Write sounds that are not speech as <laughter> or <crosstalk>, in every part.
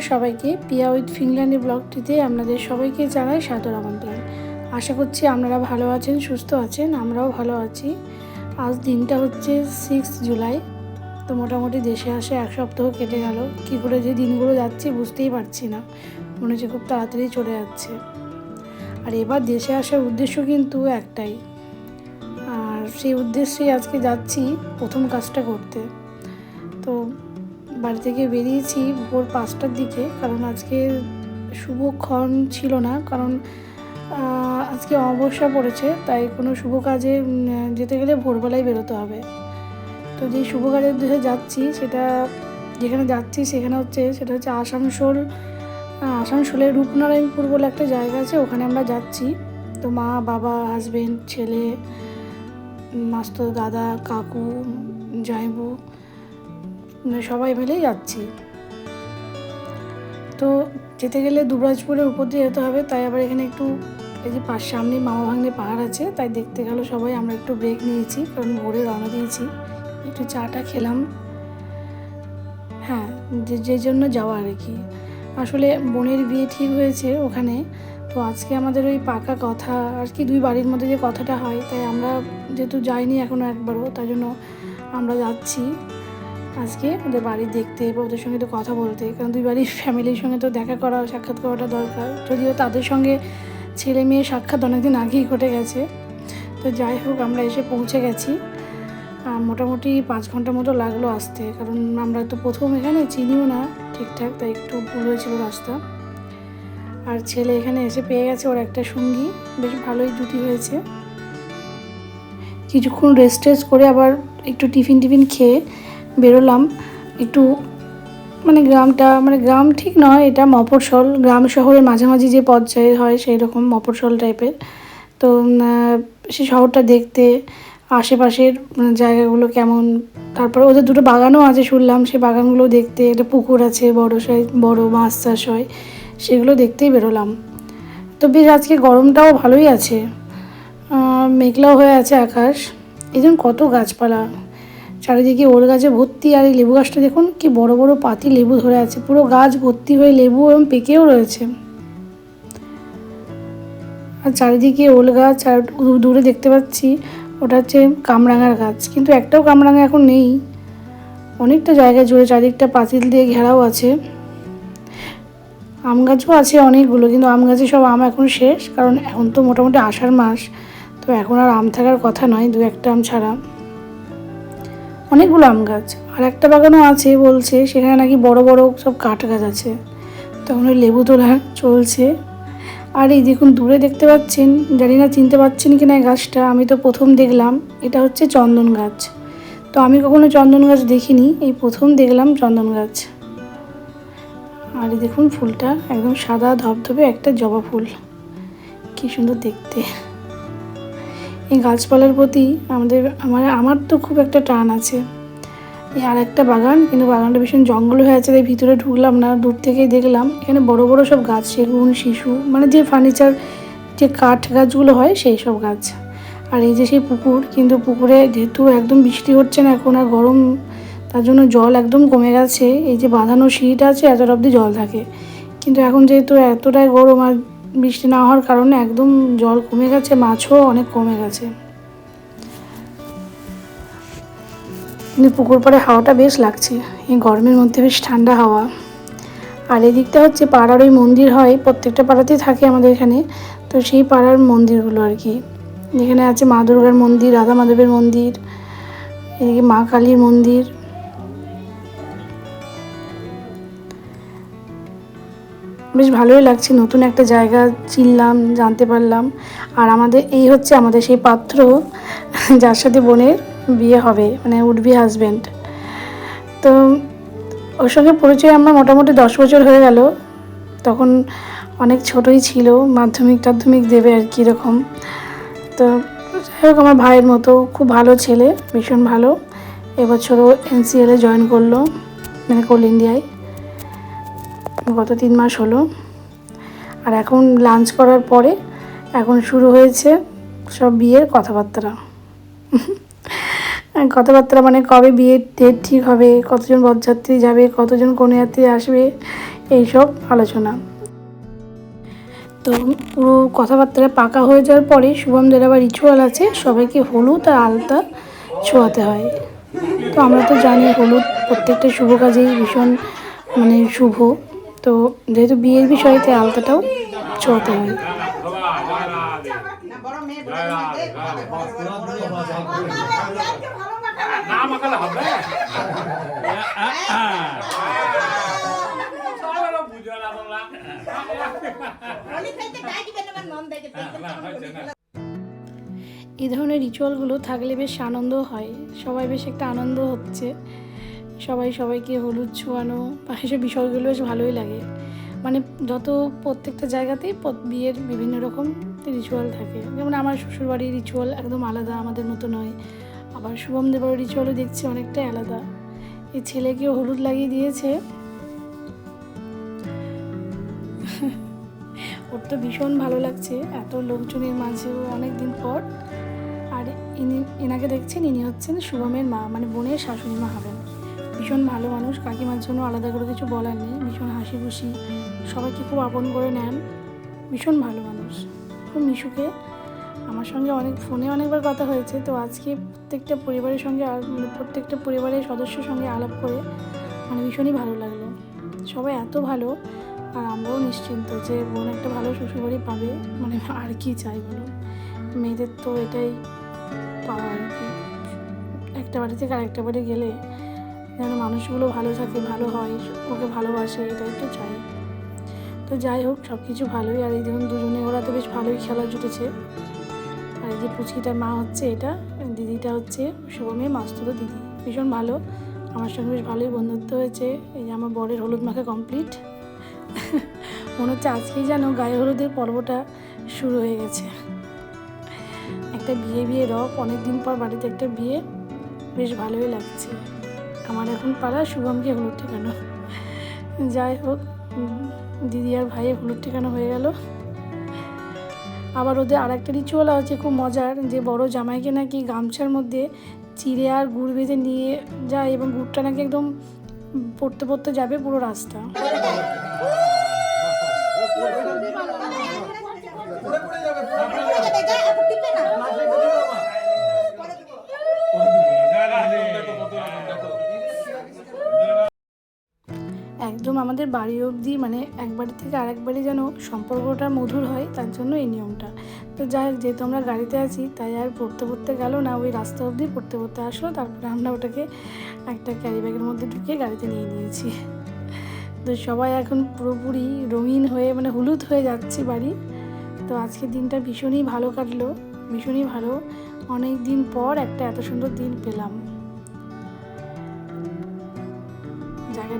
নমস্কার সবাইকে। পিয়া উইথ ফিনল্যান্ডের ব্লগটিতে আপনাদের সবাইকে জানাই সাদর আমন্ত্রণ। আশা করছি আপনারা ভালো আছেন, সুস্থ আছেন, আমরাও ভালো আছি। আজ দিনটা হচ্ছে সিক্স জুলাই, তো মোটামুটি দেশে আসে এক সপ্তাহ কেটে গেল। কী করে যে দিনগুলো যাচ্ছে বুঝতেই পারছি না। মনে হচ্ছে খুব তাড়াতাড়ি চলে যাচ্ছে। আর এবার দেশে আসার উদ্দেশ্য কিন্তু একটাই। আর সেই উদ্দেশ্যেই আজকে যাচ্ছি প্রথম কাজটা করতে। তো বাড়ি থেকে বেরিয়েছি ভোর পাঁচটার দিকে, কারণ আজকে শুভক্ষণ ছিল না, কারণ আজকে অমাবস্যা পড়েছে, তাই কোনো শুভ কাজে যেতে গেলে ভোরবেলায় বেরোতে হবে। তো যেই শুভ কাজের উদ্দেশ্যে যাচ্ছি, সেটা যেখানে যাচ্ছি, সেখানে হচ্ছে, সেটা হচ্ছে আসানসোল আসানসোলের রূপনারায়ণপুর বলে একটা জায়গা আছে, ওখানে আমরা যাচ্ছি। তো মা, বাবা হাজবেন্ড ছেলে মাস্তো, দাদা, কাকু জাইবু সবাই মিলেই যাচ্ছি। তো যেতে গেলে দুবরাজপুরের উপর দিয়ে যেতে হবে, তাই আবার এখানে একটু এই যে পাশ সামনে মামা ভাঙনে পাহাড় আছে, তাই দেখতে গেল সবাই, আমরা একটু ব্রেক নিয়েছি, কারণ ভোরে রওনা দিয়েছি। একটু চাটা খেলাম। হ্যাঁ যে যে জন্য যাওয়া আর কি। আসলে বোনের বিয়ে ঠিক হয়েছে ওখানে, তো আজকে আমাদের ওই পাকা কথা, আর কি দুই বাড়ির মধ্যে যে কথাটা হয়, তাই আমরা যেহেতু যাইনি এখনও একবারও, তাই জন্য আমরা যাচ্ছি। আজকে ওদের বাড়ি দেখতে বা ওদের সঙ্গে তো কথা বলতে, কারণ দুই বাড়ির ফ্যামিলির সঙ্গে তো দেখা করা, সাক্ষাৎ করাটা দরকার। যদিও তাদের সঙ্গে ছেলে মেয়ে সাক্ষাৎ অনেকদিন আগেই ঘটে গেছে। তো যাই হোক, আমরা এসে পৌঁছে গেছি। মোটামুটি পাঁচ ঘণ্টার মতো লাগল আসতে, কারণ আমরা তো প্রথম এখানে, চিনিও না ঠিকঠাক, তাই একটু ভুল হয়েছিল রাস্তা। আর ছেলে এখানে এসে পেয়ে গেছে ওর একটা সঙ্গী, বেশ ভালোই জুটি হয়েছে। কিছুক্ষণ রেস্ট টেস্ট করে আবার একটু টিফিন টিফিন খেয়ে বেরোলাম, একটু মানে গ্রামটা মানে গ্রাম ঠিক নয় এটা মফস্বল, গ্রাম শহরের মাঝামাঝি যে পর্যায়ে হয় সেই রকম মফস্বল টাইপের। তো সে শহরটা দেখতে, আশেপাশের জায়গাগুলো কেমন, তারপরে ওদের দুটো বাগানও আছে শুনলাম সেই বাগানগুলো দেখতে, একটা পুকুর আছে বড় সাই বড় মাছ চাষ হয়, সেগুলো দেখতেই বেরোলাম। তো বেশ, আজকে গরমটাও ভালোই আছে। মেঘলাও হয়ে আছে আকাশ, এই কত গাছপালা। চারিদিকে ওল গাছে ভর্তি আর এই লেবু গাছটা দেখুন, কি বড় বড় পাতি লেবু ধরে আছে। পুরো গাছ ভর্তি হয়ে লেবু এবং পেকেও রয়েছে। আর চারিদিকে ওল গাছ আর দূরে দেখতে পাচ্ছি, ওটা হচ্ছে কামরাঙার গাছ। কিন্তু একটাও কামরাঙা এখন নেই। অনেকটা জায়গা জুড়ে চারিদিকটা পাতিল দিয়ে ঘেরাও আছে। আম গাছও আছে অনেকগুলো, কিন্তু আম গাছে সব আম এখন শেষ, কারণ এখন তো মোটামুটি আষাঢ় মাস। তো এখন আর আম থাকার কথা নয় দু একটা আম ছাড়া। অনেকগুলো আম গাছ। আর একটা বাগানও আছে বলছে, সেখানে নাকি বড় বড় সব কাঠ গাছ আছে। তখন ওই লেবু তোলা চলছে। আর এই দেখুন, দূরে দেখতে পাচ্ছেন, জানি না চিনতে পারছেন কি না এই গাছটা, আমি তো প্রথম দেখলাম, এটা হচ্ছে চন্দন গাছ। তো আমি কখনো চন্দন গাছ দেখিনি, এই প্রথম দেখলাম চন্দন গাছ। আর দেখুন ফুলটা, একদম সাদা ধবধবে একটা জবা ফুল। কি সুন্দর দেখতে। এই গাছপালার প্রতি আমাদের, আমার আমার তো খুব একটা টান আছে। এই আর একটা বাগান, কিন্তু বাগানটা ভীষণ জঙ্গল হয়ে আছে, তাই ভিতরে ঢুকলাম না, দূর থেকেই দেখলাম। এখানে বড় বড় সব গাছ, সেগুন, শিশু মানে যে ফার্নিচার যে কাঠ গাছগুলো হয়, সেই সব গাছ। আর এই যে সেই পুকুর, কিন্তু পুকুরে যেহেতু একদম বৃষ্টি হচ্ছে না এখন, আর গরম, তার জন্য জল একদম কমে গেছে। এই যে বাঁধানো সিঁড়িটা আছে, এতটা অবধি জল থাকে। কিন্তু এখন যেহেতু এতটাই গরম, আর বৃষ্টি না হওয়ার কারণে একদম জল কমে গেছে, মাছও অনেক কমে গেছে। পুকুর পাড়ে হাওয়াটা বেশ লাগছে, এই গরমের মধ্যে বেশ ঠান্ডা হাওয়া। আর এদিকটা হচ্ছে পাড়ার ওই মন্দির হয়, প্রত্যেকটা পাড়াতেই থাকে আমাদের এখানে, তো সেই পাড়ার মন্দিরগুলো আর কি। যেখানে আছে মা দুর্গার মন্দির, রাধা মাধবের মন্দির, এদিকে মা কালীর মন্দির। বেশ ভালোই লাগছে। নতুন একটা জায়গা চিনলাম, জানতে পারলাম। আর আমাদের, এই হচ্ছে আমাদের সেই পাত্র <laughs> যার সাথে বোনের বিয়ে হবে মানে উডবি হাজব্যান্ড তো ওর সঙ্গে পরিচয় আমার মোটামুটি দশ বছর হয়ে গেল। তখন অনেক ছোটই ছিল, মাধ্যমিক টাধ্যমিক দেবে আর কি এরকম। তো যাই হোক, আমার ভাইয়ের মতো খুব ভালো ছেলে, ভীষণ ভালো। এবছরও এনসিএলে জয়েন করল মানে কোল ইন্ডিয়ায় গত তিন মাস হলো। আর এখন লাঞ্চ করার পরে এখন শুরু হয়েছে সব বিয়ের কথাবার্তা। <laughs> কথাবার্তা মানে কবে বিয়ের ডেট ঠিক হবে, কতজন বরযাত্রী যাবে, কতজন কন্যাযাত্রী আসবে, এইসব আলোচনা। তো পুরো কথাবার্তা পাকা হয়ে যাওয়ার পরে শুভমদের আবার রিচুয়াল আছে, সবাইকে হলুদ আর আলতা ছোঁয়াতে হয়। তো আমরা তো জানি হলুদ প্রত্যেকটা শুভ কাজেই ভীষণ মানে শুভ। তো যেহেতু বিয়ের বিষয়তে আলতাটাও ছোঁয়াতে হয়। এই ধরনের রিচুয়ালগুলো থাকলে বেশ আনন্দ হয়। সবাই বেশ একটা আনন্দ হচ্ছে। সবাই সবাইকে হলুদ ছোঁয়ানো বা এসব বিষয়গুলো বেশ ভালোই লাগে। মানে যত প্রত্যেকটা জায়গাতেই বিয়ের বিভিন্ন রকম রিচুয়াল থাকে। যেমন আমার শ্বশুরবাড়ির রিচুয়াল একদম আলাদা, আমাদের মতো নয়। আবার শুভম দেবার রিচুয়ালও দেখছি অনেকটাই আলাদা। এই ছেলেকেও হলুদ লাগিয়ে দিয়েছে। ওর তো ভীষণ ভালো লাগছে। এত লোকজনের মাঝেও অনেক দিন পর। আর ইনি, এনাকে দেখছেন, ইনি হচ্ছেন শুভমের মা মানে বোনের শাশুড়ি মা হবেন। ভীষণ ভালো মানুষ, কাকিমার জন্য আলাদা করে কিছু বলার নেই, ভীষণ হাসি খুশি, সবাইকে খুব আপন করে নেন, ভীষণ ভালো মানুষ। খুব মিশুকে। আমার সঙ্গে অনেক, ফোনে অনেকবার কথা হয়েছে, তো আজকে প্রত্যেকটা পরিবারের সঙ্গে মানে প্রত্যেকটা পরিবারের সদস্যের সঙ্গে আলাপ করে মানে ভীষণই ভালো লাগল। সবাই এত ভালো, আর আমরাও নিশ্চিন্ত যে বোন একটা ভালো শ্বশুরবাড়ি পাবে মানে আর কি চাই বলুন? মেয়েদের তো এটাই পাওয়া আর কি। একটা বাড়ি থেকে আরেকটা বাড়ি গেলে যেন মানুষগুলো ভালো থাকে, ভালো হয়, ওকে ভালোবাসে, এটাই তো চাই। তো যাই হোক সব কিছু ভালোই। আর এই দেখুন দুজনে, ওরা তো বেশ ভালোই খেলা জুটেছে। আর এই যে পুচকিটার মা হচ্ছে এটা, দিদিটা হচ্ছে শুভমের মাস্তুতো দিদি। ভীষণ ভালো। আমার সঙ্গে বেশ ভালোই বন্ধুত্ব হয়েছে। এই যে আমার বরের হলুদ মাখা কমপ্লিট মনে হচ্ছে আজকেই যেন গায়ে হলুদের পর্বটা শুরু হয়ে গেছে। একটা বিয়ে বিয়ে রক অনেক দিন পর বাড়িতে একটা বিয়ে, বেশ ভালোই লাগছে। আমার এখন পাড়া, শুভমকে হলুদ ঠেকানো। যাই হোক দিদি আর ভাইয়ের হলুদ ঠেকানো হয়ে গেল। আবার ওদের আর একটা রিচুয়াল আছে, খুব মজার, যে বড় জামাইকে নাকি গামছার মধ্যে চিড়ে আর গুড় বেঁধে নিয়ে যায় এবং গুড়টা নাকি একদম পড়তে পড়তে যাবে পুরো রাস্তা। আমাদের বাড়ি অবধি মানে এক বাড়ি থেকে আরেক বাড়ি যেন সম্পর্কটা মধুর হয়, তার জন্য এই নিয়মটা। তো যাই যেহেতু আমরা গাড়িতে আছি, তাই আর পড়তে পড়তে গেল না, ওই রাস্তা অবধি পড়তে পড়তে আসলো, তারপরে আমরা ওটাকে একটা ক্যারি ব্যাগের মধ্যে ঢুকিয়ে গাড়িতে নিয়ে নিয়েছি। তো সবাই এখন পুরোপুরি রঙিন হয়ে মানে হলুদ হয়ে যাচ্ছে বাড়ি। তো আজকের দিনটা ভীষণই ভালো কাটলো, ভীষণই ভালো। অনেক দিন পর একটা এত সুন্দর দিন পেলাম।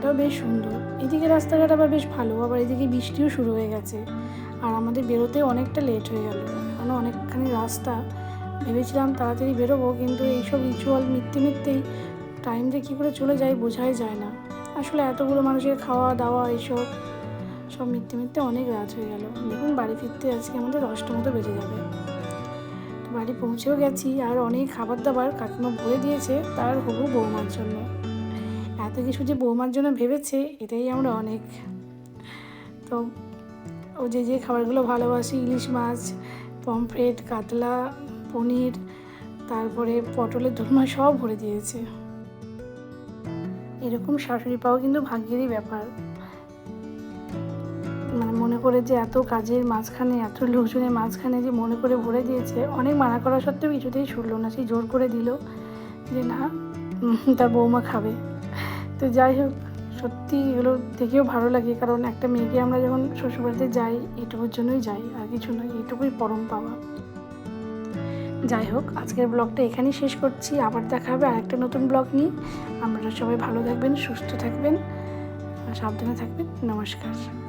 জায়গাটাও বেশ সুন্দর। এদিকে রাস্তাঘাট আবার বেশ ভালো, আবার এদিকে বৃষ্টিও শুরু হয়ে গেছে। আর আমাদের বেরোতে অনেকটা লেট হয়ে গেল। এখনও অনেকখানি রাস্তা। ভেবেছিলাম তাড়াতাড়ি বেরোবো, কিন্তু এইসব রিচুয়াল মিথ্যে মিথ্যেই টাইম যে কী করে চলে যায় বোঝাই যায় না। আসলে এতগুলো মানুষের খাওয়া দাওয়া এইসব, সব মিথ্যে মিথ্যে অনেক রাত হয়ে গেল। দেখুন বাড়ি ফিরতে আজকে আমাদের দশটা মতো বেজে যাবে। বাড়ি পৌঁছেও গেছি, আর অনেক খাবার দাবার কাকিমা ভরে দিয়েছে তার হবু বৌমার জন্য। এত কিছু যে বৌমার জন্য ভেবেছে, এটাই আমরা অনেক। তো ও যে যে খাবারগুলো ভালোবাসি, ইলিশ মাছ, পমফ্রেট, কাতলা, পনির, তারপরে পটলের দোরমা সব ভরে দিয়েছে। এরকম শাশুড়ি পাওয়া কিন্তু ভাগ্যেরই ব্যাপার। মানে মনে করে যে এত কাজের মাঝখানে, এত লোকজনের মাঝখানে যে মনে করে ভরে দিয়েছে, অনেক মানা করা সত্ত্বেও কিছুতেই শুনলো না সেই জোর করে দিল যে না তার বৌমা খাবে। তো যাই হোক, সত্যি এগুলো দেখেও ভালো লাগে। কারণ একটা মেয়েকে আমরা যখন শ্বশুরবাড়িতে যাই, এটুকুর জন্যই যাই, আর কিছু নয়, এটুকুই পরম পাওয়া। যাই হোক, আজকের ব্লগটা এখানেই শেষ করছি। আবার দেখা হবে আরেকটা নতুন ব্লগ নিয়ে। আপনারা সবাই ভালো থাকবেন, সুস্থ থাকবেন সাবধানে থাকবেন। নমস্কার।